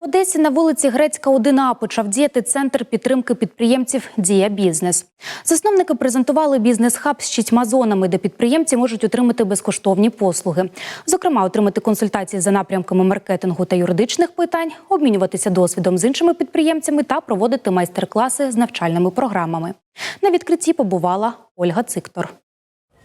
В Одесі на вулиці Грецька 1А почав діяти центр підтримки підприємців Дія Бізнес. Засновники презентували бізнес-хаб з шістьма зонами, де підприємці можуть отримати безкоштовні послуги. Зокрема, отримати консультації за напрямками маркетингу та юридичних питань, обмінюватися досвідом з іншими підприємцями та проводити майстер-класи з навчальними програмами. На відкритті побувала Ольга Циктор.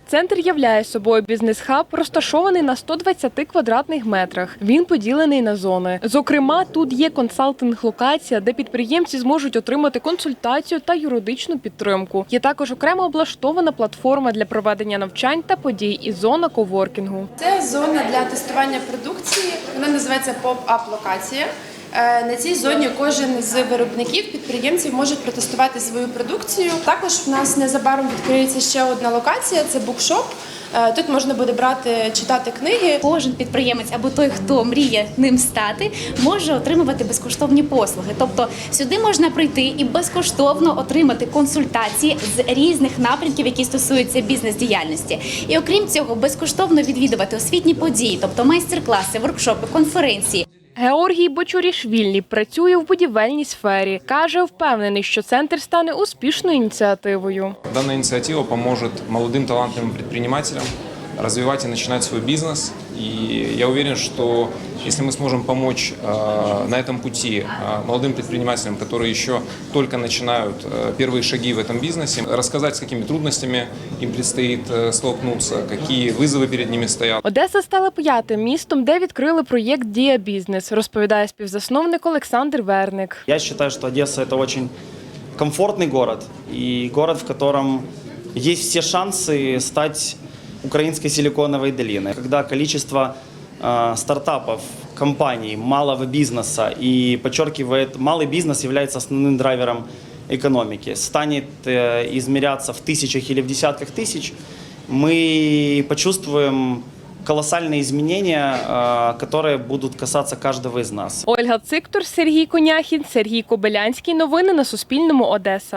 Центр являє собою бізнес-хаб, розташований на 120 квадратних метрах. Він поділений на зони. Зокрема, тут є консалтинг-локація, де підприємці зможуть отримати консультацію та юридичну підтримку. Є також окремо облаштована платформа для проведення навчань та подій і зона коворкінгу. Це зона для тестування продукції. Вона називається поп-ап локація. Е, На цій зоні кожен з виробників, підприємців може протестувати свою продукцію. Також в нас незабаром відкриється ще одна локація це букшоп. Е, Тут можна буде брати читати книги. Кожен підприємець або той, хто мріє ним стати, може отримувати безкоштовні послуги. Тобто сюди можна прийти і безкоштовно отримати консультації з різних напрямків, які стосуються бізнес-діяльності. І окрім цього, безкоштовно відвідувати освітні події, тобто майстер-класи, воркшопи, конференції. Георгій Бочурішвілі працює в будівельній сфері. каже, впевнений, що центр стане успішною ініціативою. Дана ініціатива допоможе молодим талантливим предпринимателям развивать и начинать свой бизнес. И я уверен, что если мы сможем помочь э, на этом пути э, молодым предпринимателям, которые еще только начинают э, первые шаги в этом бизнесе, рассказать, с какими трудностями им предстоит э, столкнуться, какие вызовы перед ними стоят. Одеса стала п'ятим містом, де відкрили проєкт Дія Бізнес, розповідає співзасновник Олександр Верник. Я считаю, что Одесса это очень комфортный город и город, в котором есть все шансы стать украинской силиконовой долиной. Когда количество э, стартапов, компаний, малого бизнеса и, подчеркивает, малый бизнес является основным драйвером экономики, станет э, измеряться в тысячах или в десятках тысяч, мы почувствуем колоссальные изменения, э, которые будут касаться каждого из нас. Ольга Циктор, Сергій Коняхін, Сергій Кобилянський. Новини на Суспільному. Одеса.